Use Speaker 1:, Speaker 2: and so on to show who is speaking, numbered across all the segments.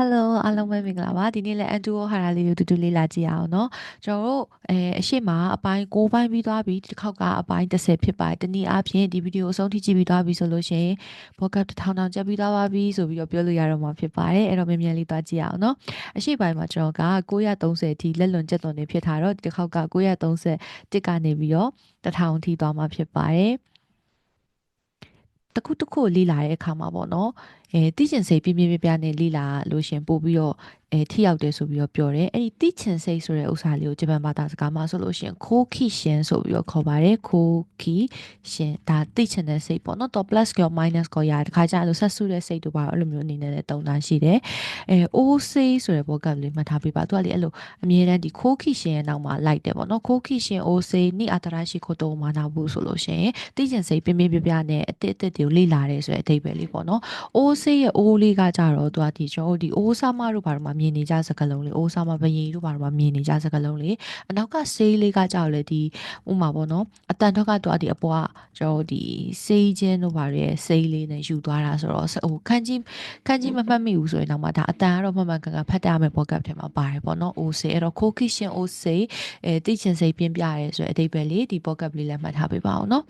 Speaker 1: Hello အားလုံးပဲမင်္ဂလာပါဒီနေ့လည်းအန်တူဟာရာလေးကိုတူတူလေးလာကြည့်အောင်เนาะကျွန်တော်တို့အဲအရှိမအပိုင်း6ပိုင်းပြီးသွားပြီဒီခေါက်ကအပိုင်း30ဖြစ်ပါတယ်တနည်းအားဖြင့်ဒီဗီဒီယိုအဆုံးထိကြည့်ပြီးသွားပြီဆိုလို့ရှိရင်ဘောကပ်တစ်ထောင်ထောင်ကြက်ပြီးသွားပါပြီဆိုပြီးတော့ပြောလို့ရတော့မှာဖြစ်ပါတယ်အဲ့တော့မြန်မြန်လေးသွားကြည့်အောင်เนาะအရှိပိုင်းမှာကျွန်တော်က930အထိလက်လွန်ကျက်သွန်နေဖြစ်ထားတော့ဒီခေါက်က930တစ်ကနေပြီးတော့တစ်ထောင်ထိသွားမှာဖြစ်ပါတယ်တခုတခုလေးလာတဲ့အခါမှာပေါ့နော် အဲသိကျင်စိတ်ပြင်းပြင်းပြပြနဲ့လိလာလို့ရှင်ပို့ပြီးတော့အဲထိရောက်တယ်ဆိုပြီးတော့ပြောတယ်အဲ့ဒီသိချင်စိတ်ဆိုတဲ့ဥစ္စာလေးကိုဂျပန်ဘာသာစကားမှာဆိုလို့ရှင်ခိုးခိရှင်ဆိုပြီးတော့ခေါ်ပါတယ်ခိုးခိရှင်ဒါသိချင်တဲ့စိတ်ပေါ့နော်တော့ plus ကော minus ကောရတယ်တခါကျလို့ဆက်စုတဲ့စိတ်တို့ပါအဲ့လိုမျိုးအနေနဲ့လည်းတုံတာရှိတယ်အဲ OC ဆိုတဲ့ဘောကပ်လေးမှတ်ထားပေးပါသူကလေအဲ့လိုအမြဲတမ်းဒီခိုးခိရှင်ရဲ့နောက်မှာလိုက်တယ်ပေါ့နော်ခိုးခိရှင် OC နိအတရရှိခိုတော့မာနာဘူးဆိုလို့ရှင်သိချင်စိတ်ပြင်းပြင်းပြပြနဲ့အတစ်အတစ်တွေကိုလေ့လာတယ်ဆိုတဲ့အဓိပ္ပာယ်လေးပေါ့နော် OC ရဲ့အိုးလေးကကြတော့သူကဒီကျွန်တော်တို့ဒီအိုးဆာမတို့ဘာလို့မှမြင်နေကြစကလုံးလေးအိုးဆာမဘယင်တို့ဘာလို့မှမြင်နေကြစကလုံးလေးအနောက်ကဆေးလေးကကြတော့လေဒီဥမာပေါ့နော်အတန်တော့ကသူကဒီအပေါ်ကကျွန်တော်တို့ဒီဆေးချင်းတို့ဘာတွေဆေးလေးနဲ့ယူသွားတာဆိုတော့ဟိုခန်းကြီးခန်းကြီးမမှတ်မိဘူးဆိုရင်တော့မှဒါအတန်ကတော့မှန်မှန်ကန်ကန်ဖတ်တရမယ်ပေါ့ကပ်ထဲမှာပါတယ်ပေါ့နော်အိုးဆေးအဲ့တော့ခိုးခိရှင်အိုးဆေးအဲသိချင်စိတ်ပြင်းပြရဲဆိုတဲ့အဓိပ္ပာယ်လေးဒီပေါ့ကပ်လေးလည်းမှတ်ထားပေးပါအောင်နော်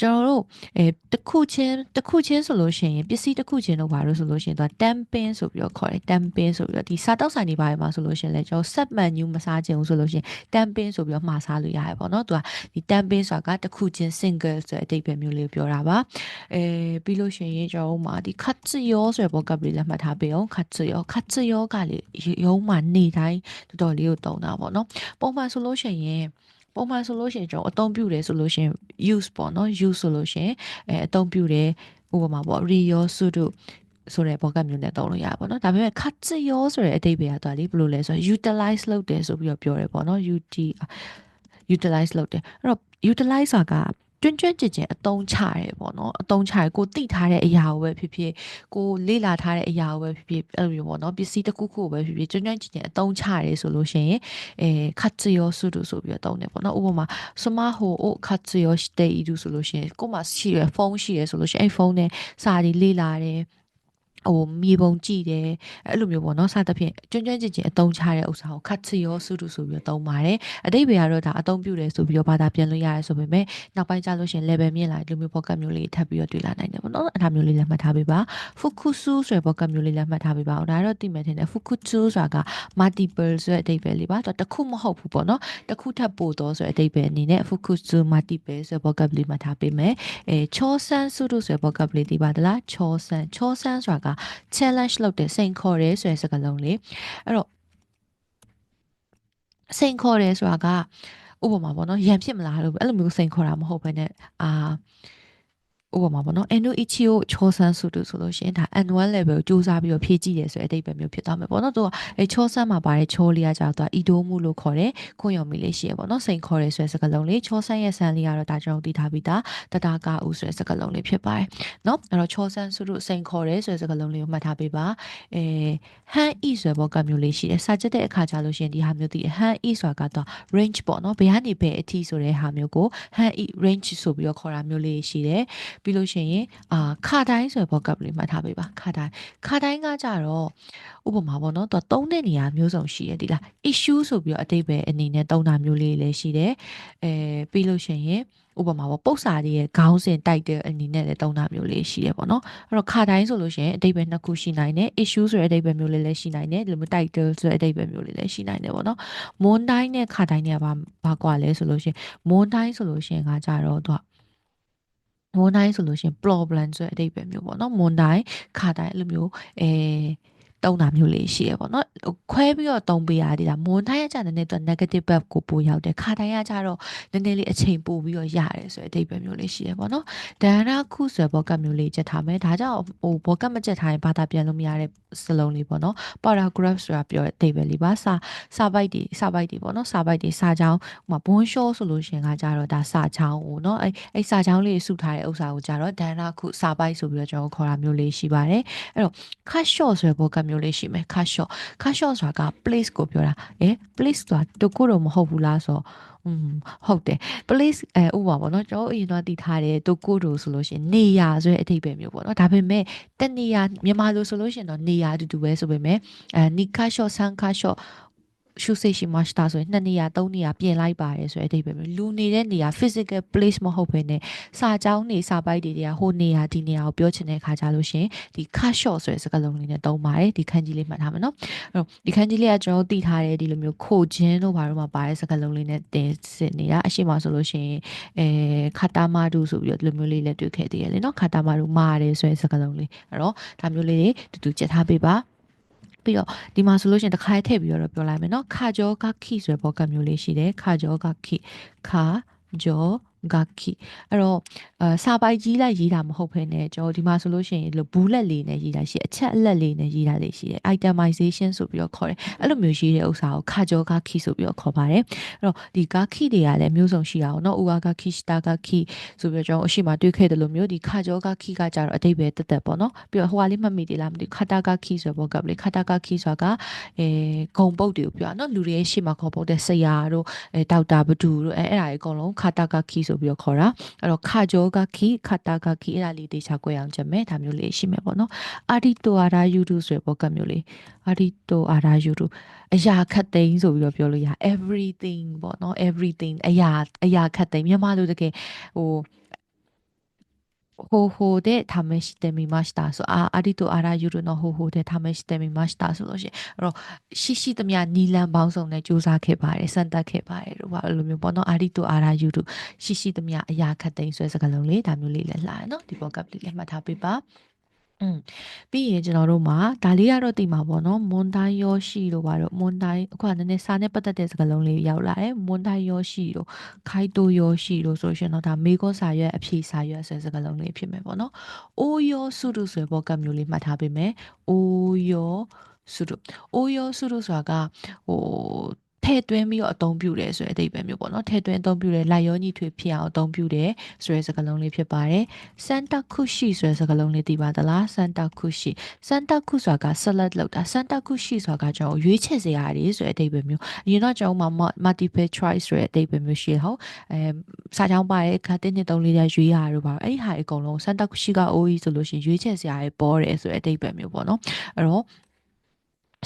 Speaker 1: ကျွန်တော်တို့အဲတစ်ခုချင်းတစ်ခုချင်းဆိုလို့ရှိရင်ပစ္စည်းတစ်ခုချင်းတို့ဘာလို့ဆိုလို့ရှိရင်သူက tamping ဆိုပြီးတော့ခေါ်တယ် tamping ဆိုပြီးတော့ဒီစားတောက်ဆိုင်တွေဘာတွေမှာဆိုလို့ရှိရင်လည်းကျွန်တော် set menu မစားခြင်းဘူးဆိုလို့ရှိရင် tamping ဆိုပြီးတော့မှာစားလို့ရတယ်ပေါ့နော်သူကဒီ tamping ဆိုတာကတစ်ခုချင်း single ဆိုတဲ့အဓိပ္ပာယ်မျိုးလေးပြောတာပါအဲပြီးလို့ရှိရင်ကျွန်တော်တို့မှာဒီ cut ရောဆိုတဲ့ vocabulary လည်းမှတ်ထားပေးအောင် cut ရော cut ရောကလေရုံးမှာနေတိုင်းတော်တော်လေးကိုတုံတာပေါ့နော်ပုံမှန်ဆိုလို့ရှိရင် ပုံမှန်ဆိုလို့ရှိရင်ကျွန်တော်အသုံးပြုတယ်ဆိုလို့ရှိရင် use ပေါ့နော် use ဆိုလို့ရှိရင်အဲအသုံးပြုတယ်ဥပမာပေါ့ real sudo ဆိုတဲ့ဘောကမျိုးနဲ့သုံးလို့ရပါဘောเนาะဒါပေမဲ့ cut ရောဆိုတဲ့အဓိပ္ပာယ်ကတော့လေဘယ်လိုလဲဆိုတော့ utilize လုပ်တယ်ဆိုပြီးတော့ပြောတယ်ပေါ့เนาะ ut utilize လုပ်တယ်အဲ့တော့ utilize ဆိုတာက ကျွန်းကျွန်းကျင်ကျင်အသုံးချရဲပေါ့နော်အသုံးချရဲကိုသိထားတဲ့အရာကိုပဲဖြစ်ဖြစ်ကိုလေ့လာထားတဲ့အရာကိုပဲဖြစ်ဖြစ်အဲ့လိုမျိုးပေါ့နော်ပစ္စည်းတစ်ခုခုကိုပဲဖြစ်ဖြစ်ကျွန်းကျွန်းကျင်ကျင်အသုံးချရဲဆိုလို့ရှိရင်အဲခတ်ချယောစုတို့ဆိုပြီးတော့သုံးတယ်ပေါ့နော်ဥပမာစမဟိုကိုခတ်ချယောရှိတဲ့ဤတို့ဆိုလို့ရှိရင်ကိုမှရှိရဖုန်းရှိရဆိုလို့ရှိရင်အဲ့ဖုန်းနဲ့စာတွေလေ့လာတယ် ဟိုမြေပုံကြည့်တယ်အဲ့လိုမျိုးပေါ့နော်စသဖြင့်ကျွန်းကျွန်းကျင်ကျင်အတုံးချတဲ့ဥစ္စာကိုခတ်ချရောစုတုဆိုပြီးတော့သုံးပါတယ်အတိတ်ဘယ်ကတော့ဒါအတုံးပြုတယ်ဆိုပြီးတော့ဘာသာပြန်လို့ရတယ်ဆိုပေမဲ့နောက်ပိုင်းကျလို့ရှိရင် level မြင့်လာဒီလိုမျိုး pocket မျိုးလေးထပ်ပြီးတော့တွေ့လာနိုင်တယ်ပေါ့နော်အဲ့ဒါမျိုးလေးလည်းမှတ်ထားပေးပါ fukusu ဆိုတဲ့ pocket မျိုးလေးလည်းမှတ်ထားပေးပါအောင်ဒါတော့သိမယ်ထင်တယ် fukusu ဆိုတာက multiple ဆိုတဲ့အတိတ်ပဲလေးပါတော့တစ်ခုမဟုတ်ဘူးပေါ့နော်တစ်ခုထပ်ပို့တော့ဆိုတဲ့အတိတ်ပဲအနေနဲ့ fukusu multiple ဆိုတဲ့ pocket လေးမှတ်ထားပေးမယ်အဲချောဆန်းစုတို့ဆိုတဲ့ pocket လေးဒီပါဒလားချောဆန်းချောဆန်းဆိုတာက challenge လုပ်တယ်စိန်ခေါ်တယ်ဆိုတဲ့စကားလုံးလေးအဲ့တော့စိန်ခေါ်တယ်ဆိုတာကဥပမာပေါ့နော်ရန်ဖြစ်မလားလို့အဲ့လိုမျိုးစိန်ခေါ်တာမဟုတ်ဘဲနဲ့အာ ဥပမာပေါ့နော် endo ichio chosan ဆိုလို့ဆိုလို့ရှိရင်ဒါ annual level ကိုစူးစမ်းပြီးတော့ဖြည့်ကြည့်ရဆိုတဲ့အဓိပ္ပာယ်မျိုးဖြစ်သွားမယ်ပေါ့နော်သူကအဲ chosan မှာပါတဲ့ cho လေးကကြာတော့ ido မှုလို့ခေါ်တယ်ခွင့်ရုံမီလေးရှိရပေါ့နော်စိန်ခေါ်တယ်ဆိုတဲ့စကားလုံးလေး chosan ရဲ့ဆန်လေးကတော့ဒါကျွန်တော်သိထားပြီးသားတတာကဥဆိုတဲ့စကားလုံးလေးဖြစ်ပါတယ်နော်အဲ့တော့ chosan ဆိုလို့စိန်ခေါ်တယ်ဆိုတဲ့စကားလုံးလေးကိုမှတ်ထားပေးပါအဲ han i ဆိုတဲ့ဘောကမျိုးလေးရှိတယ်စာချက်တဲ့အခါကျလို့ရှိရင်ဒီဟာမျိုးသိ han i ဆိုတာကတော့ range ပေါ့နော်ဘယ်ကနေဘယ်အထိဆိုတဲ့ဟာမျိုးကို han i range ဆိုပြီးတော့ခေါ်တာမျိုးလေးရှိတယ်ပြီးလို့ရှိရင်အာခါတိုင်းဆိုတဲ့ vocabulary မှတ်ထားပေးပါခါတိုင်းခါတိုင်းကကြတော့ဥပမာပေါ့နော်သူကသုံးတဲ့နေရာမျိုးစုံရှိတယ်ဒီလား issue ဆိုပြီးတော့အတိတ်ပဲအနေနဲ့သုံးတာမျိုးလေးလည်းရှိတယ်အဲပြီးလို့ရှိရင်ဥပမာပေါ့ပု္ပ္ပစာတွေရဲ့ခေါင်းစဉ်တိုက်တဲ့အနေနဲ့လည်းသုံးတာမျိုးလေးရှိတယ်ပေါ့နော်အဲ့တော့ခါတိုင်းဆိုလို့ရှိရင်အတိတ်ပဲနှစ်ခုရှိနိုင်တယ် issue ဆိုတဲ့အတိတ်ပဲမျိုးလေးလည်းရှိနိုင်တယ်ဒီလိုမျိုး title ဆိုတဲ့အတိတ်ပဲမျိုးလေးလည်းရှိနိုင်တယ်ပေါ့နော်မွန်တိုင်းနဲ့ခါတိုင်းနဲ့ဘာဘာကွာလဲဆိုလို့ရှိရင်မွန်တိုင်းဆိုလို့ရှိရင်ကကြတော့သူက မွန်တိုင်းဆိုလို့ရှိရင် problem ဆိုတဲ့အဓိပ္ပာယ်မျိုးပေါ့နော်မွန်တိုင်းခါတိုင်းအဲ့လိုမျိုးအဲ တုံးတာမျိုးလေးရှိရပေါ့နော်ခွဲပြီးတော့တုံးပေးရသေးတာမွန်တိုင်းကကြတဲ့နဲ့သူ negative verb ကိုပို့ရောက်တယ်ခါတိုင်းကကြတော့နည်းနည်းလေးအချိန်ပို့ပြီးတော့ရတယ်ဆိုတဲ့အဓိပ္ပာယ်မျိုးလေးရှိရပေါ့နော်ဒန္နာခုဆိုဘောကမျိုးလေးချက်ထားမယ်ဒါကြောင့်ဟိုဘောကမချက်ထားရင်ဘာသာပြန်လို့မရတဲ့စလုံးလေးပေါ့နော် paragraph ဆိုတာပြောတဲ့အဓိပ္ပာယ်လေးပါစာစာပိုက်တွေစာပိုက်တွေပေါ့နော်စာပိုက်တွေစာချောင်းဟိုမှာ bon show ဆိုလို့ရှင်ကကြတော့ဒါစာချောင်းကိုနော်အဲ့အဲ့စာချောင်းလေးစုထားတဲ့ဥစ္စာကိုကြတော့ဒန္နာခုစာပိုက်ဆိုပြီးတော့ကျွန်တော်ခေါ်တာမျိုးလေးရှိပါတယ်အဲ့တော့ cut short ဆိုတဲ့ဘောကမျိုးမျိုးလေးရှိမယ် cut short cut short ဆိုတာက place ကိုပြောတာအဲ place ဆိုတာတကုတော့မဟုတ်ဘူးလားဆိုတော့อืมဟုတ်တယ် place အဲဥပမာပေါ့နော်ကျွန်တော်အရင်တော့တည်ထားတယ်တိုကိုတိုဆိုလို့ရှိရင်နေရာဆိုတဲ့အဓိပ္ပာယ်မျိုးပေါ့နော်ဒါပေမဲ့တနေရာမြန်မာလိုဆိုလို့ရှိရင်တော့နေရာအတူတူပဲဆိုပေမဲ့အဲနီကာရှော့ဆန်ကာရှော့ ရှုစိတ်ရှိမှစတာဆိုရင်နှစ်နေရာသုံးနေရာပြင်လိုက်ပါတယ်ဆိုတဲ့အဓိပ္ပာယ်မျိုးလူနေတဲ့နေရာ physical place မဟုတ်ဘဲနဲ့စာကြောင်းနေစာပိုက်တွေတွေကဟိုနေရာဒီနေရာကိုပြောချင်တဲ့ခါကြလို့ရှင်ဒီ cut short ဆိုတဲ့စကားလုံးလေးနဲ့သုံးပါတယ်ဒီခန်းကြီးလေးမှတ်ထားမယ်နော်အဲ့တော့ဒီခန်းကြီးလေးကကျွန်တော်တို့တည်ထားတဲ့ဒီလိုမျိုးခိုခြင်းတို့ဘာလို့မှပါတဲ့စကားလုံးလေးနဲ့တင်စစ်နေတာအရှိမဆိုလို့ရှင်အဲခတာမာဒူဆိုပြီးတော့ဒီလိုမျိုးလေးလည်းတွေ့ခဲ့သေးရလေနော်ခတာမာဒူမာတယ်ဆိုတဲ့စကားလုံးလေးအဲ့တော့ဒါမျိုးလေးတွေတူတူကြက်ထားပေးပါ ပြီးတော့ဒီမှာဆိုလို့ရှိရင်တစ်ခါထည့်ပြီးတော့ပြောလိုက်မယ်เนาะခါကြောကခိဆိုတဲ့ဘောကမျိုးလေးရှိတယ်ခါကြောကခိခါကြော ဂါခိအဲ့တော့အစာပိုက်ကြီးလိုက်ရေးတာမဟုတ်ဘဲနဲ့ကျွန်တော်ဒီမှာဆိုလို့ရှိရင်လို့ဘူးလက်လေးနဲ့ရေးတာရှိအချက်အလက်လေးနဲ့ရေးတာလေးရှိတယ် itemization ဆိုပြီးတော့ခေါ်တယ်အဲ့လိုမျိုးရေးတဲ့ဥစ္စာကိုခါကြောဂါခိဆိုပြီးတော့ခေါ်ပါတယ်အဲ့တော့ဒီဂါခိတွေကလည်းမျိုးစုံရှိတာပေါ့နော်ဥဝါဂါခိစတာဂါခိဆိုပြီးတော့ကျွန်တော်အရှိမတွေ့ခဲ့တယ်လို့မျိုးဒီခါကြောဂါခိကကြတော့အတိတ်ပဲတက်တက်ပေါ့နော်ပြီးတော့ဟိုကလေးမှတ်မိသေးလားမသိဘူးခါတာဂါခိဆိုတော့ကပ်လေးခါတာဂါခိဆိုတာကအဲဂုံပုတ်တွေကိုပြောတာနော်လူတွေရဲ့ရှေ့မှာခေါ်ပုတ်တဲ့ဆရာတို့အဲဒေါက်တာဘဒူတို့အဲအဲ့ဒါတွေအကုန်လုံးခါတာဂါခိဆိုပြီးတော့ခေါ်တာအဲ့တော့ခါကြောဂါခိခတာဂါခိအဲ့ဒါလေးတေချာ꿰အောင်ချက်မယ်ဒါမျိုးလေးရှိမယ်ပေါ့နော်အာဒီတိုအာရာယူဒူဆိုတဲ့ဘောကမျိုးလေးအာဒီတိုအာရာယူဒူအရာခတ်သိမ်းဆိုပြီးတော့ပြောလို့ရ everything ပေါ့နော် everything အရာအရာခတ်သိမ်းမြန်မာလိုတကယ်ဟို 方法で試してみましたそうあありとあらゆるの方法で試してみましたဆိုလို့ရှိရင်အဲ့တော့ရှိရှိသမျှနီလန်ပေါင်းစုံနဲ့စူးစမ်းခဲ့ပါတယ်စမ်းသပ်ခဲ့ပါတယ်လို့ပါလိုမျိုးပေါ့နော်အာရီတိုအာရာယူတို့ရှိရှိသမျှအရာခတ်သိမ်းဆွဲစကားလုံးလေးဒါမျိုးလေးလည်းလာရနော်ဒီဘောကပ်လေးလည်းမှတ်ထားပေးပါ อืมပြီးရင်ကျွန်တော်တို့မှာဒါလေးကတော့သိမှာပေါ့နော်မွန်တိုင်းယောရှိတို့ပါတော့မွန်တိုင်းအခုကနည်းနည်းစာနဲ့ပတ်သက်တဲ့စကားလုံးလေးရောက်လာတယ်မွန်တိုင်းယောရှိတို့ခိုက်တိုယောရှိတို့ဆိုရှင်တော့ဒါမေကွန်စာရွက်အဖြေစာရွက်ဆိုတဲ့စကားလုံးလေးဖြစ်မယ်ပေါ့နော်အိုယောစုတို့ဆိုတဲ့ဘောကမျိုးလေးမှတ်ထားပေးမယ်အိုယောစုတို့အိုယောစုတို့ဆိုတာကဟို ထည့်သွင်းပြီးတော့အသုံးပြုတယ်ဆိုတဲ့အဓိပ္ပာယ်မျိုးပေါ့နော်ထည့်သွင်းအသုံးပြုတယ်လိုက်ရောညီထွေဖြစ်အောင်အသုံးပြုတယ်ဆိုတဲ့စကားလုံးလေးဖြစ်ပါတယ်စန်တာခုရှိဆိုတဲ့စကားလုံးလေးသိပါသလားစန်တာခုရှိစန်တာခုဆိုတာက salad လောက်တာစန်တာခုရှိဆိုတာကကျွန်တော်ရွေးချယ်စရာတွေဆိုတဲ့အဓိပ္ပာယ်မျိုးအရင်တော့ကျွန်တော်မှ multiple choice ဆိုတဲ့အဓိပ္ပာယ်မျိုးရှိဟုတ်အဲစာကြောင်းပါတဲ့ခါတင်းနှစ်သုံးလေးရရွေးရတို့ပါအဲ့ဒီဟာအကုန်လုံးစန်တာခုရှိက OE ဆိုလို့ရှိရင်ရွေးချယ်စရာတွေပေါ်တယ်ဆိုတဲ့အဓိပ္ပာယ်မျိုးပေါ့နော်အဲ့တော့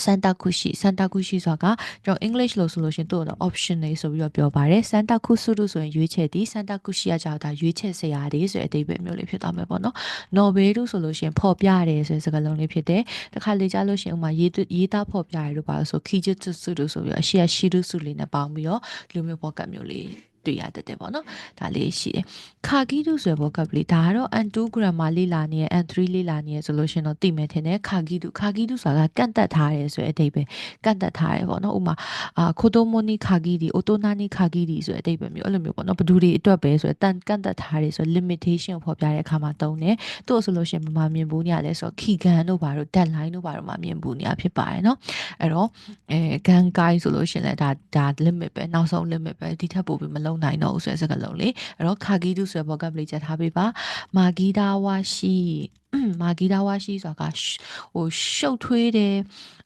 Speaker 1: စန်တာကုရှိစန်တာကုရှိဆိုတာကကျွန်တော် English လို့ဆိုလို့ရှင်သူ့တော့ option လေးဆိုပြီးတော့ပြောပါတယ်စန်တာကုစုလို့ဆိုရင်ရွေးချယ်သည်စန်တာကုရှိကကြောက်တာရွေးချယ်စရာတွေဆိုတဲ့အဓိပ္ပာယ်မျိုးလေးဖြစ်သွားမယ်ပေါ့နော်နော်ဘယ်လို့ဆိုလို့ရှင်ဖော်ပြရတယ်ဆိုတဲ့စကားလုံးလေးဖြစ်တယ်တခါလေကြားလို့ရှင်ဥမာရေးရေးသားဖော်ပြရလို့ပါလို့ဆိုခီချစ်စုလို့ဆိုပြီးတော့အရှိရရှိလို့စုလေးနဲ့ပေါင်းပြီးတော့လူမျိုးပေါ်ကတ်မျိုးလေး တွေ့ရတတ်တယ်ပေါ့နော်ဒါလေးရှိတယ်ခါကီတုဆိုတဲ့ vocabulary ဒါကတော့ N2 grammar လေ့လာနေရ N3 လေ့လာနေရဆိုလို့ရှင်တော့သိမယ်ထင်တယ်ခါကီတုခါကီတုဆိုတာကကန့်တက်ထားတယ်ဆိုတဲ့အဓိပ္ပာယ်ကန့်တက်ထားတယ်ပေါ့နော်ဥမာအာခိုတိုမိုနီခါကီဒီအိုတိုနာနီခါကီဒီဆိုတဲ့အဓိပ္ပာယ်မျိုးအဲ့လိုမျိုးပေါ့နော်ဘဒူတွေအတွက်ပဲဆိုတော့ကန့်တက်ထားတယ်ဆိုတော့ limitation ကိုဖော်ပြတဲ့အခါမှာသုံးတယ်သူ့ဆိုလို့ရှင်မမမြင်ဘူးညလဲဆိုတော့ခီကန်တို့ဘာတို့ deadline တို့ဘာတို့မမြင်ဘူးညဖြစ်ပါတယ်နော်အဲ့တော့အဲဂန်ကိုင်းဆိုလို့ရှင်လဲဒါဒါ limit ပဲနောက်ဆုံး limit ပဲဒီထက်ပိုပြီးမလုံနိုင်တော့ဘူးဆိုတဲ့စကားလုံးလေအဲ့တော့ခါဂီတုဆိုတဲ့ vocabulary ချက်ထားပေးပါမာဂီတာဝါရှိမာဂီတာဝါရှိဆိုတာကဟိုရှုပ်ထွေးတယ်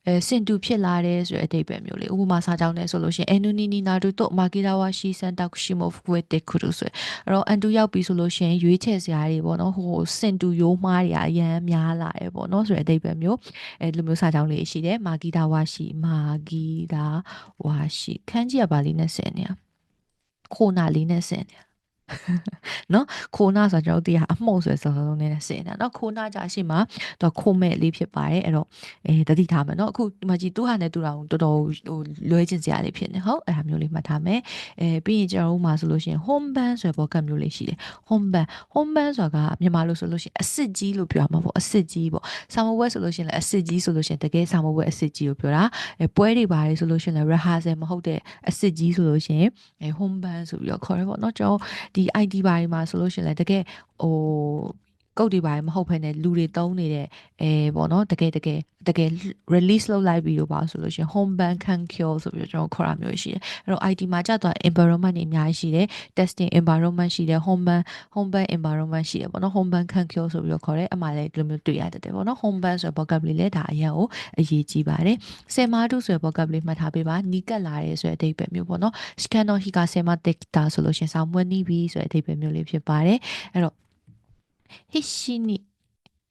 Speaker 1: အဲစင်တူဖြစ်လာတယ်ဆိုတဲ့အဓိပ္ပာယ်မျိုးလေးဥပမာစာကြောင်းနဲ့ဆိုလို့ရှိရင်အန်နူနီနီနာတို့တော့မာဂီတာဝါရှိစန်တာကူရှိမိုဖ်ဝက်တက်ခူဆိုအဲ့တော့အန်တူရောက်ပြီဆိုလို့ရှိရင်ရွေးချယ်စရာတွေပေါ့နော်ဟိုစင်တူရိုးမားတွေအရန်များလာတယ်ပေါ့နော်ဆိုတဲ့အဓိပ္ပာယ်မျိုးအဲလိုမျိုးစာကြောင်းလေးရှိတယ်မာဂီတာဝါရှိမာဂီတာဝါရှိခန်းကြီးကပါလေးနဲ့ဆင်နေရ ခိုနာလေးနဲ့ဆင်နေ နော်ခိုနာဆိုတော့ကျွန်တော်တို့တရားအမှုန့်ဆိုတဲ့စကားလုံးနဲ့ဆင်တာနော်ခိုနာကြရှိမှာတော့ခိုမဲ့လေးဖြစ်ပါတယ်အဲ့တော့အဲတတိထားမယ်နော်အခုဒီမှာကြည့်သူဟာနဲ့သူတာကိုတော်တော်ဟိုလွဲချင်စရာလေးဖြစ်နေဟုတ်အဲ့ဒါမျိုးလေးမှတ်ထားမယ်အဲပြီးရင်ကျွန်တော်တို့မှာဆိုလို့ရှိရင် home band ဆိုတဲ့ဘောကတ်မျိုးလေးရှိတယ် home band home band ဆိုတာကမြန်မာလိုဆိုလို့ရှိရင်အစ်စ်ကြီးလို့ပြောမှာပေါ့အစ်စ်ကြီးပေါ့ဆာမဝက်ဆိုလို့ရှိရင်လည်းအစ်စ်ကြီးဆိုလို့ရှိရင်တကယ်ဆာမဝက်အစ်စ်ကြီးကိုပြောတာအဲပွဲတွေပါတယ်ဆိုလို့ရှိရင်လည်း rehearsal မဟုတ်တဲ့အစ်စ်ကြီးဆိုလို့ရှိရင်အဲ home band ဆိုပြီးတော့ခေါ်ရပေါ့နော်ကျွန်တော်ဒီ ID ဘာတွေမှာဆိုလို့ရှိရင်လည်းတကယ်ဟို ကုတ်တွေပါမဟုတ်ဘဲနဲ့လူတွေသုံးနေတဲ့အဲပေါ့နော်တကယ်တကယ်တကယ် release လုပ်လိုက်ပြီးတော့ပါဆိုလို့ရှိရင် home ban can cure ဆိုပြီးတော့ကျွန်တော်ခေါ်တာမျိုးရှိတယ်အဲ့တော့ IT မှာကြာတော့ environment တွေအများကြီးရှိတယ် testing environment ရှိတယ် home ban home ban environment ရှိတယ်ပေါ့နော် home ban can cure ဆိုပြီးတော့ခေါ်တယ်အမှလည်းဒီလိုမျိုးတွေ့ရတတ်တယ်ပေါ့နော် home ban ဆိုတဲ့ vocabulary လည်းဒါအရင်ကိုအရေးကြီးပါတယ်ဆယ်မာတုဆိုတဲ့ vocabulary မှတ်ထားပေးပါနီးကပ်လာတယ်ဆိုတဲ့အဓိပ္ပာယ်မျိုးပေါ့နော် scan no hika ဆယ်မာ tekta ဆိုလို့ရှိရင်ဆောင်းမွေးနီးပြီဆိုတဲ့အဓိပ္ပာယ်မျိုးလေးဖြစ်ပါတယ်အဲ့တော့ hishini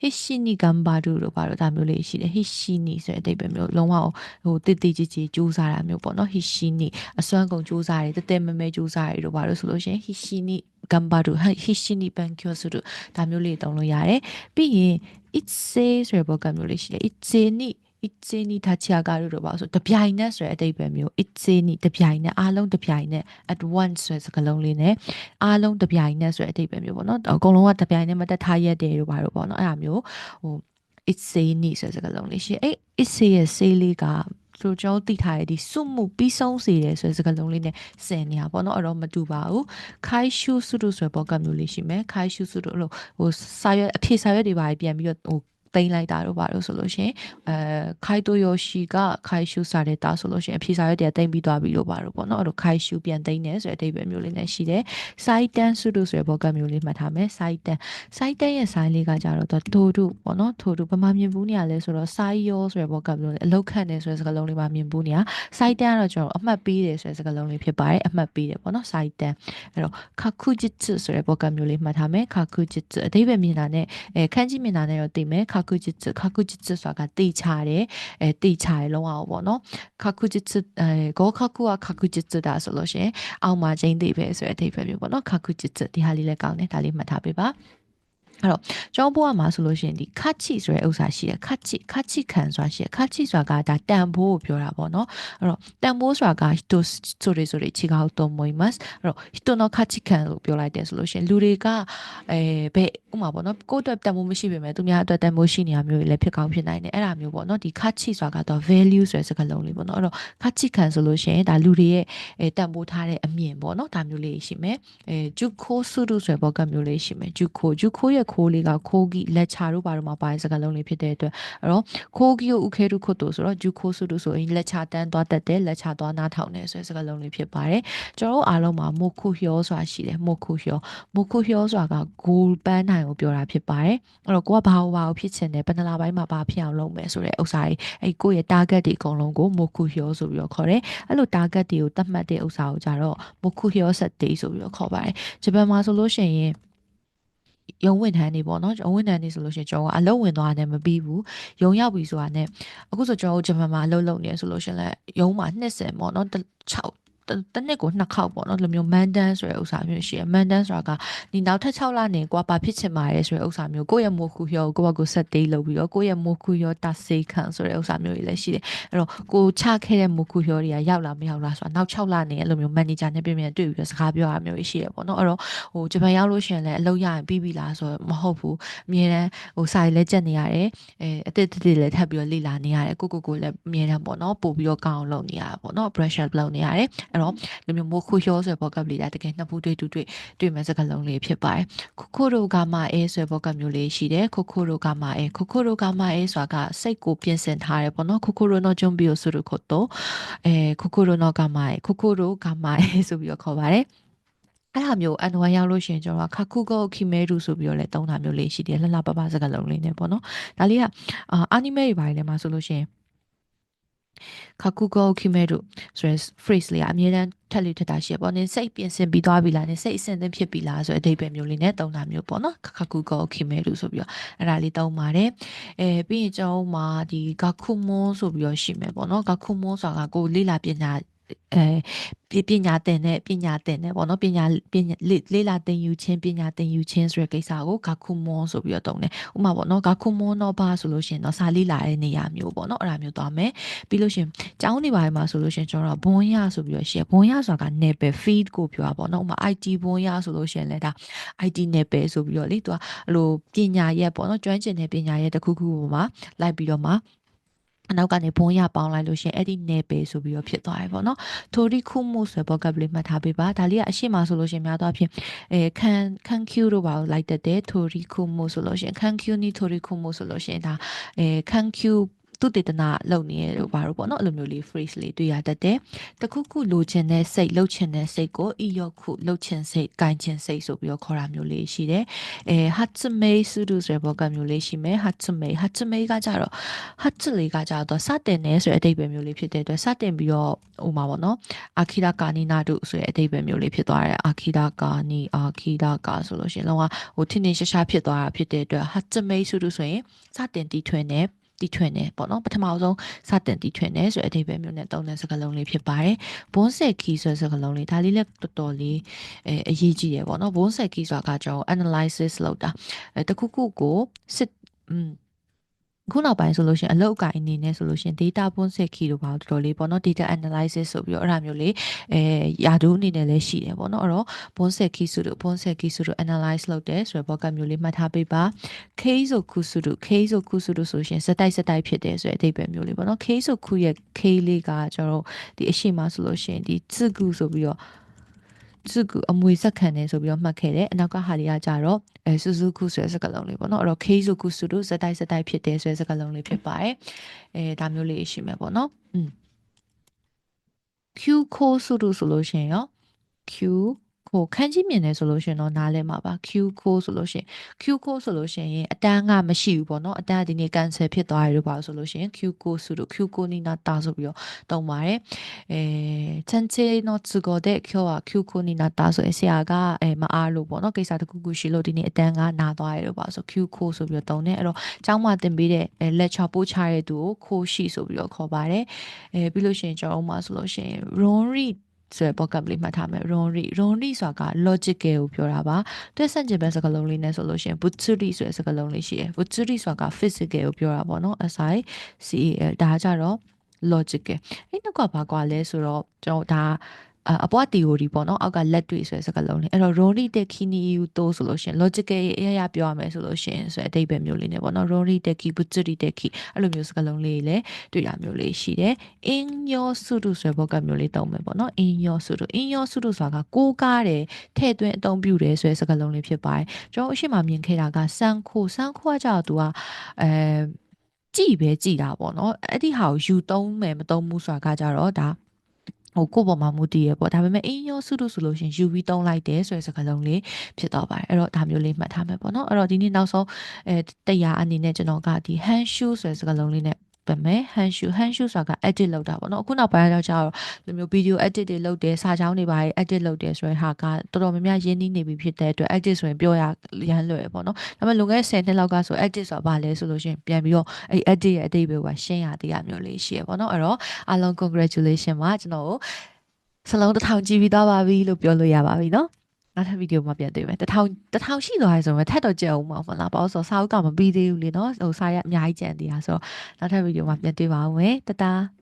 Speaker 1: ဟစ်ရှိနီဂမ်ဘာဒူလို့ပါတော့ဒါမျိုးလေးရှိတယ်ဟစ်ရှိနီဆိုတဲ့အဓိပ္ပာယ်မျိုးလုံးဝဟိုတိတိကြီးကြီးစူးစားတာမျိုးပေါ့နော်ဟစ်ရှိနီအစွမ်းကုန်စူးစားတယ်တဲတဲမဲမဲစူးစားတယ်လို့ပါလို့ဆိုလို့ရှိရင်ဟစ်ရှိနီဂမ်ဘာဒူဟစ်ရှိနီဘန်ကျိုဆိုတို့ဒါမျိုးလေးသုံးလို့ရတယ်ပြီးရင် it's say ဆိုတဲ့ဘောကမျိုးလေးရှိတယ် it's say နီ itse ni tachia လို့ပါဆိုတပြိုင်နက်ဆိုတဲ့အဓိပ္ပာယ်မျိုး itse ni တပြိုင်နက်အားလုံးတပြိုင်နက် at once ဆိုတဲ့စကားလုံးလေးနဲ့အားလုံးတပြိုင်နက်ဆိုတဲ့အဓိပ္ပာယ်မျိုးပေါ့နော်အကုန်လုံးကတပြိုင်နက်မတက်ထားရက်တယ်လို့ပါတော့ပေါ့နော်အဲ့ဒါမျိုးဟို itse ni ဆိုတဲ့စကားလုံးလေးရှိအဲ့ itse ရဲ့ say လေးကဆိုကျွန်တော်သိထားရတဲ့စုမှုပြီးဆုံးစေတယ်ဆိုတဲ့စကားလုံးလေးနဲ့ဆင်နေရပါတော့အဲ့တော့မတူပါဘူးခိုင်ရှုစုတို့ဆိုတဲ့ဘောကမျိုးလေးရှိမယ်ခိုင်ရှုစုတို့လို့ဟိုစာရွက်အဖြေစာရွက်တွေပါပြန်ပြီးတော့ဟို သိမ်းလိုက်တာတို့ပါလို့ဆိုလို့ရှင်အဲခိုင်တိုယိုရှီကခိုင်ရှူစာတဲ့တာဆိုလို့ရှင်အဖြေစာရွက်တည်းသိမ်းပြီးသွားပြီလို့ပါလို့ပေါ့နော်အဲ့လိုခိုင်ရှူပြန်သိမ်းတယ်ဆိုတဲ့အဓိပ္ပာယ်မျိုးလေးနဲ့ရှိတယ်စိုက်တန်းစုတို့ဆိုတဲ့ဘောကမျိုးလေးမှတ်ထားမယ်စိုက်တန်းစိုက်တန်းရဲ့ဆိုင်းလေးကကြတော့ထိုးထုပေါ့နော်ထိုးထုဘာမှမြင်ဘူးနေရလဲဆိုတော့စိုက်ရောဆိုတဲ့ဘောကမျိုးလေးအလောက်ခန့်နေဆိုတဲ့စကားလုံးလေးမှမြင်ဘူးနေရစိုက်တန်းကတော့ကျွန်တော်အမှတ်ပေးတယ်ဆိုတဲ့စကားလုံးလေးဖြစ်ပါတယ်အမှတ်ပေးတယ်ပေါ့နော်စိုက်တန်းအဲ့တော့ခခုဂျစ်ချဆိုတဲ့ဘောကမျိုးလေးမှတ်ထားမယ်ခခုဂျစ်ချအဓိပ္ပာယ်မြင်တာနဲ့အဲခန်းကြီးမြင်တာနဲ့တော့သိမယ်ခခုဂျစ်ချခခုဂျစ်ချဆိုတာကတိချတယ်အဲတိချတယ်လုံးအောင်ပေါ့နော်ခခုဂျစ်ချအဲဂေါခခုကခခုဂျစ်ချတာဆိုလို့ရှိရင်အောက်မှာချင်းသိပဲဆိုတဲ့အဓိပ္ပာယ်မျိုးပေါ့နော်ခခုဂျစ်ချဒီဟာလေးလည်းကောင်းတယ်ဒါလေးမှတ်ထားပေးပါ အဲ့တော့ကျောင်းဘွားမှာဆိုလို့ရှိရင်ဒီခတ်ချိဆိုတဲ့ဥစ္စာရှိတယ်ခတ်ချိခတ်ချိခံဆိုတာရှိတယ်ခတ်ချိဆိုတာကဒါတန်ဖိုးကိုပြောတာပေါ့နော်အဲ့တော့တန်ဖိုးဆိုတာကဟိတိုဆိုရဆိုရချီကောက်တော့မွိမတ်အဲ့တော့ဟိတိုနော်ခတ်ချိခံလို့ပြောလိုက်တယ်ဆိုလို့ရှိရင်လူတွေကအဲဘယ်ဥမာပေါ့နော်ကိုယ့်အတွက်တန်ဖိုးမရှိပေမဲ့သူများအတွက်တန်ဖိုးရှိနေရမျိုးတွေလည်းဖြစ်ကောင်းဖြစ်နိုင်တယ်အဲ့ဒါမျိုးပေါ့နော်ဒီခတ်ချိဆိုတာကတော့ value ဆိုတဲ့စကားလုံးလေးပေါ့နော်အဲ့တော့ခတ်ချိခံဆိုလို့ရှိရင်ဒါလူတွေရဲ့အဲတန်ဖိုးထားတဲ့အမြင်ပေါ့နော်ဒါမျိုးလေးရှိမယ်အဲဂျုခိုဆူဒူဆိုတဲ့ဘောကမျိုးလေးရှိမယ်ဂျုခိုဂျုခိုရဲ့ခိုးလေးကခိုးဂီလက်ချာတို့ဘာတို့မှာပါတဲ့စကားလုံးလေးဖြစ်တဲ့အတွက်အဲ့တော့ခိုးဂီကိုဥခဲတုခုတ်တို့ဆိုတော့ဂျူခိုဆုတို့ဆိုရင်လက်ချတန်းသွားတတ်တယ်လက်ချသွားနားထောင်တယ်ဆိုတဲ့စကားလုံးလေးဖြစ်ပါတယ်ကျွန်တော်တို့အားလုံးမှာမိုခုဟျောဆိုတာရှိတယ်မိုခုဟျောမိုခုဟျောဆိုတာကဂိုလ်ပန်းနိုင်ကိုပြောတာဖြစ်ပါတယ်အဲ့တော့ကိုကဘာဘာဘာဖြစ်ချင်တယ်ဘယ်နှလားပိုင်းမှာဘာဖြစ်အောင်လုပ်မယ်ဆိုတဲ့ဥစ္စာကြီးအဲ့ကိုယ့်ရဲ့ target တွေအကုန်လုံးကိုမိုခုဟျောဆိုပြီးတော့ခေါ်တယ်အဲ့လို target တွေကိုတတ်မှတ်တဲ့ဥစ္စာကိုကြတော့မိုခုဟျောဆက်တေးဆိုပြီးတော့ခေါ်ပါတယ်ဂျပန်မှာဆိုလို့ရှိရင် ရုံဝန်ထမ်းတွေပေါ့နော်ရုံဝန်ထမ်းတွေဆိုလို့ရှိရင်ကျွန်တော်ကအလုပ်ဝင်သွားတယ်မပြီးဘူးရုံရောက်ပြီဆိုတာနဲ့အခုဆိုကျွန်တော်ဂျပန်မှာအလုပ်လုပ်နေရဆိုလို့ရှိရင်လည်းရုံမှာနှစ်စင်ပေါ့နော်6 တနစ်ကိုနှစ်ခေါက်ပေါ့နော်ဒီလိုမျိုးမန်တန်းဆိုတဲ့ဥစ္စာမျိုးရှိရယ်မန်တန်းဆိုတာကဒီနောက်ထပ်6လနေကွာဘာဖြစ်ချင်ပါရဲဆိုတဲ့ဥစ္စာမျိုးကိုယ့်ရဲ့မိုးခုရောကိုယ့်ဘက်ကိုဆက်တေးလုပ်ပြီးတော့ကိုယ့်ရဲ့မိုးခုရောတဆေးခံဆိုတဲ့ဥစ္စာမျိုးတွေလည်းရှိတယ်အဲ့တော့ကိုချခဲ့တဲ့မိုးခုရောတွေကရောက်လာမရောက်လာဆိုတာနောက်6လနေအဲ့လိုမျိုးမန်နေဂျာနဲ့ပြင်ပြင်တွေ့ပြီးတော့စကားပြောရမျိုးရှိရယ်ပေါ့နော်အဲ့တော့ဟိုဂျပန်ရောက်လို့ရှိရင်လည်းအလုပ်ရရင်ပြီးပြီလားဆိုတော့မဟုတ်ဘူးအမြဲတမ်းဟိုစာရီလည်းကြက်နေရတယ်အဲအတစ်တစ်လည်းထပ်ပြီးတော့လေ့လာနေရတယ်ကိုကိုကိုလည်းအမြဲတမ်းပေါ့နော်ပို့ပြီးတော့ကောင်းအောင်လုပ်နေရတာပေါ့နော် pressure လုပ်နေရတယ်အဲ့တော့ဒီမျိုးမိုးခုရောဆိုတဲ့ဘောကပ်လေးဒါတကယ်နှစ်ဖူးတွေ့တူတွေ့တွေ့မဲ့စကားလုံးလေးဖြစ်ပါတယ်ခုခုရိုဂါမာအဲဆိုတဲ့ဘောကပ်မျိုးလေးရှိတယ်ခုခုရိုဂါမာအဲခုခုရိုဂါမာအဲဆိုတာကစိတ်ကိုပြင်ဆင်ထားတယ်ပေါ့နော်ခုခုရိုနောဂျွန်ဘီယိုဆိုရခုတော့အဲခုခုရိုနောဂါမာအဲခုခုရိုဂါမာအဲဆိုပြီးတော့ခေါ်ပါတယ်အဲ့ဒါမျိုးအန်ဝမ်ရောက်လို့ရှိရင်ကျွန်တော်ခခုကိုခိမဲရူဆိုပြီးတော့လည်းတုံးတာမျိုးလေးရှိတယ်လှလှပပစကားလုံးလေးနဲ့ပေါ့နော်ဒါလေးကအာအနီမဲတွေပါတယ်လေမှာဆိုလို့ရှိရင် ခါကူကိုခိမဲတို့ဆိုရယ် phrase လေးအမြဲတမ်းထက်လေထက်တာရှိရပေါ့နင်စိတ်ပြင်ဆင်ပြီးသွားပြီလားနင်စိတ်အဆင်သင့်ဖြစ်ပြီလားဆိုတဲ့အဓိပ္ပာယ်မျိုးလေးနဲ့သုံးတာမျိုးပေါ့နော်ခါကူကိုခိမဲတို့ဆိုပြီးတော့အဲ့ဒါလေးသုံးပါတယ်အဲပြီးရင်ကျွန်တော်မှာဒီဂခုမွန်ဆိုပြီးတော့ရှိမယ်ပေါ့နော်ဂခုမွန်ဆိုတာကကိုလေးလာပညာ အဲပညာသင်တဲ့ပညာသင်တဲ့ပေါ့နော်ပညာပညာလေးလာသင်ယူခြင်းပညာသင်ယူခြင်းဆိုတဲ့ကိစ္စကိုဂခုမွန်ဆိုပြီးတော့တုံးတယ်ဥပမာပေါ့နော်ဂခုမွန်တော့ဘာဆိုလို့ရှိရင်တော့စာလေးလာတဲ့နေရာမျိုးပေါ့နော်အဲ့ဒါမျိုးသွားမယ်ပြီးလို့ရှိရင်ကျောင်းနေပါမှာဆိုလို့ရှိရင်ကျွန်တော်တို့ဘွန်ရဆိုပြီးတော့ရှိရဘွန်ရဆိုတာက level feed ကိုပြောတာပေါ့နော်ဥပမာ IT ဘွန်ရဆိုလို့ရှိရင်လည်းဒါ IT level ဆိုပြီးတော့လေသူကအဲ့လိုပညာရက်ပေါ့နော်ကျွမ်းကျင်တဲ့ပညာရက်တစ်ခုခုပေါ်မှာလိုက်ပြီးတော့မှ အနောက်ကနေဘုံရပေါင်းလိုက်လို့ရှရင်အဲ့ဒီနယ်ပယ်ဆိုပြီးတော့ဖြစ်သွားတယ်ပေါ့နော်ထိုရီခုမှုဆိုဘောကပ်လေးမှတ်ထားပေးပါဒါလေးကအရှိမဆိုလို့ရှရင်များသောအားဖြင့်အဲခန်ခန်ကျူတို့ပါလို့လိုက်တတ်တယ်ထိုရီခုမှုဆိုလို့ရှရင်ခန်ကျူနီထိုရီခုမှုဆိုလို့ရှရင်ဒါအဲခန်ကျူ သူတေသနာလုပ်နေရလို့ပါတော့ပေါ့နော်အဲ့လိုမျိုးလေး phrase လေးတွေ့ရတတ်တယ်တခုခုလိုချင်တဲ့စိတ်လှုပ်ချင်တဲ့စိတ်ကိုအီယောခုလှုပ်ချင်စိတ်ကင်ချင်စိတ်ဆိုပြီးတော့ခေါ်တာမျိုးလေးရှိတယ်အဲ hatsume suru ဆိုတဲ့ဘောကမျိုးလေးရှိမယ် hatsume hatsume ကကြတော့ hatsu လေးကကြတော့စတင်နေဆိုတဲ့အဓိပ္ပာယ်မျိုးလေးဖြစ်တဲ့အတွက်စတင်ပြီးတော့ဟိုမှာပေါ့နော်အာခိရကာနီနာတုဆိုတဲ့အဓိပ္ပာယ်မျိုးလေးဖြစ်သွားတယ်အာခိရကာနီအာခိရကာဆိုလို့ရှိရင်လုံးဝဟိုထင်းထင်းရှားရှားဖြစ်သွားတာဖြစ်တဲ့အတွက် hatsume suru ဆိုရင်စတင်တီထွင်နေ တီထွင်နေပေါ့နော်ပထမဆုံးစတင်တီထွင်နေဆိုတဲ့အဓိပ္ပာယ်မျိုးနဲ့သုံးတဲ့စကားလုံးလေးဖြစ်ပါတယ်ဘွန်းဆက်ခီဆိုတဲ့စကားလုံးလေးဒါလေးလည်းတော်တော်လေးအဲအရေးကြီးရယ်ပေါ့နော်ဘွန်းဆက်ခီဆိုတာကကျွန်တော် analysis လုပ်တာအဲတခုခုကိုစစ် อืมခုနောက်ပိုင်းဆိုလို့ရှိရင်အလောက်အကိုင်အနေနဲ့ဆိုလို့ရှိရင် data ပွန်းစစ်ခီတို့ပါတော်တော်လေးပေါ့နော် data analysis ဆိုပြီးတော့အဲ့ဒါမျိုးလေးအဲယာဒူးအနေနဲ့လည်းရှိတယ်ပေါ့နော်အဲ့တော့ပွန်းစစ်ခီဆိုတို့ပွန်းစစ်ခီဆိုတို့ analyze လုပ်တယ်ဆိုတော့ဘောကမျိုးလေးမှတ်ထားပေးပါ K ဆိုခုစုတို့ K ဆိုခုစုတို့ဆိုရှင်စက်တိုက်စက်တိုက်ဖြစ်တယ်ဆိုတဲ့အဓိပ္ပာယ်မျိုးလေးပေါ့နော် K ဆိုခုရဲ့ K လေးကကျွန်တော်တို့ဒီအရှိမဆိုလို့ရှင်ဒီစကုဆိုပြီးတော့ စုကူအမွေစက်ခံနေဆိုပြီးတော့မှတ်ခဲ့တယ်အနောက်ကဟာလေးကကြတော့အဲစုစုခုဆိုတဲ့စကားလုံးလေးပေါ့နော်အဲ့တော့ K ဆိုခုစုတို့စက်တိုက်စက်တိုက်ဖြစ်တယ်ဆိုတဲ့စကားလုံးလေးဖြစ်ပါတယ်အဲဒါမျိုးလေးရှိမယ်ပေါ့နော်อืม Q ခိုးစုတို့ဆိုလို့ရှိရင်ရော Q ကိုခန်းကြီးမြင်တယ်ဆိုလို့ရှိရင်တော့နားလဲမှာပါ Q ကိုဆိုလို့ရှိရင် Q ကိုဆိုလို့ရှိရင်အတန်းကမရှိဘူးပေါ့နော်အတန်းကဒီနေ့ cancel ဖြစ်သွားရလို့ပါဆိုလို့ရှိရင် Q ကိုဆိုလို့ Q ကိုနီနာတာဆိုပြီးတော့တုံပါတယ်အဲချန်ချေနော်သူကိုတဲ့ကျော်က Q ကိုနီနာတာဆိုရင်ဆရာကအဲမအားလို့ပေါ့နော်ကိစ္စတစ်ခုခုရှိလို့ဒီနေ့အတန်းကနာသွားရလို့ပါဆို Q ကိုဆိုပြီးတော့တုံတယ်အဲ့တော့ကျောင်းမှာသင်ပေးတဲ့ lecture ပို့ချရတဲ့သူကိုခိုးရှိဆိုပြီးတော့ခေါ်ပါတယ်အဲပြီးလို့ရှိရင်ကျွန်တော်တို့မှာဆိုလို့ရှိရင် Ron Reed ဆိုတဲ့ podcast လေးမှတ်ထားမယ် ronri ronri ဆိုတာက logical ကိုပြောတာပါတွက်ဆန့်ကျင်ဘက်စကားလုံးလေးနဲ့ဆိုလို့ရှိရင် butsuri ဆိုတဲ့စကားလုံးလေးရှိတယ် butsuri ဆိုတာက physical ကိုပြောတာပေါ့နော် si cal ဒါကြတော့ logical အဲ့နောက်ကဘာကွာလဲဆိုတော့ကျွန်တော်ဒါ အပွား theory ပေါ့နော်အောက်ကလက်တွေ့ဆိုတဲ့စကားလုံးလေးအဲ့တော့ ronri de kini u to ဆိုလို့ရှိရင် logical အရာရပြောရမယ်ဆိုလို့ရှိရင်ဆိုတဲ့အဓိပ္ပာယ်မျိုးလေးနဲ့ပေါ့နော် ronri de ki butsuri de ki အဲ့လိုမျိုးစကားလုံးလေးလည်းတွေ့တာမျိုးလေးရှိတယ် in your sudo ဆိုတဲ့ဘောကမျိုးလေးသုံးမယ်ပေါ့နော် in your sudo in your sudo ဆိုတာကကိုးကားတယ်ထည့်သွင်းအသုံးပြုတယ်ဆိုတဲ့စကားလုံးလေးဖြစ်ပါတယ်ကျွန်တော်အရှိမမြင်ခဲ့တာကစန်ခိုစန်ခိုကကြောက်သူကအဲကြည်ပဲကြည်တာပေါ့နော်အဲ့ဒီဟာကိုယူသုံးမယ်မသုံးဘူးဆိုတာကကြတော့ဒါ ဟိုကိုပေါ်မှာမူတည်ရပေါ့ဒါပေမဲ့အင်းရောစုတို့ဆိုလို့ရှင်ယူပြီးတုံးလိုက်တယ်ဆိုတဲ့စကားလုံးလေးဖြစ်တော့ပါတယ်အဲ့တော့ဒါမျိုးလေးမှတ်ထားမယ်ပေါ့နော်အဲ့တော့ဒီနေ့နောက်ဆုံးအဲတရားအနေနဲ့ကျွန်တော်ကဒီ hand shoe ဆိုတဲ့စကားလုံးလေးနဲ့ ပဲမယ် hand shoe hand shoe ဆိုတာက edit လုပ်တာပေါ့နော်အခုနောက်ပိုင်းတော့ကျတော့ဒီမျိုး video edit တွေလုပ်တယ်စာကြောင်းတွေပါ edit လုပ်တယ်ဆိုတဲ့ဟာကတော်တော်များများရင်းနှီးနေပြီဖြစ်တဲ့အတွက် edit ဆိုရင်ပြောရရမ်းလွယ်ပေါ့နော်ဒါပေမဲ့လွန်ခဲ့တဲ့10နှစ်လောက်ကဆို edit ဆိုတာဘာလဲဆိုလို့ရှိရင်ပြန်ပြီးတော့အဲ့ edit ရဲ့အတိတ်ပဲကရှင်းရသေးရမျိုးလေးရှိရပေါ့နော်အဲ့တော့အားလုံး congratulation ပါကျွန်တော်တို့စလုံးတစ်ထောင်ကြည့်ပြီးသွားပါပြီလို့ပြောလို့ရပါပြီနော် နောက်ထပ်ဗီဒီယိုမှာပြန်တွေ့မယ်တထောင်တထောင်ရှိသွားရဆိုရင်ထပ်တော့ကြက်အောင်မှာမလားပေါ့ဆိုစာအုပ်ကမပြီးသေးဘူးလေနော်ဟိုစာရအများကြီးကြံသေးတာဆိုတော့နောက်ထပ်ဗီဒီယိုမှာပြန်တွေ့ပါဦးမယ်တတာ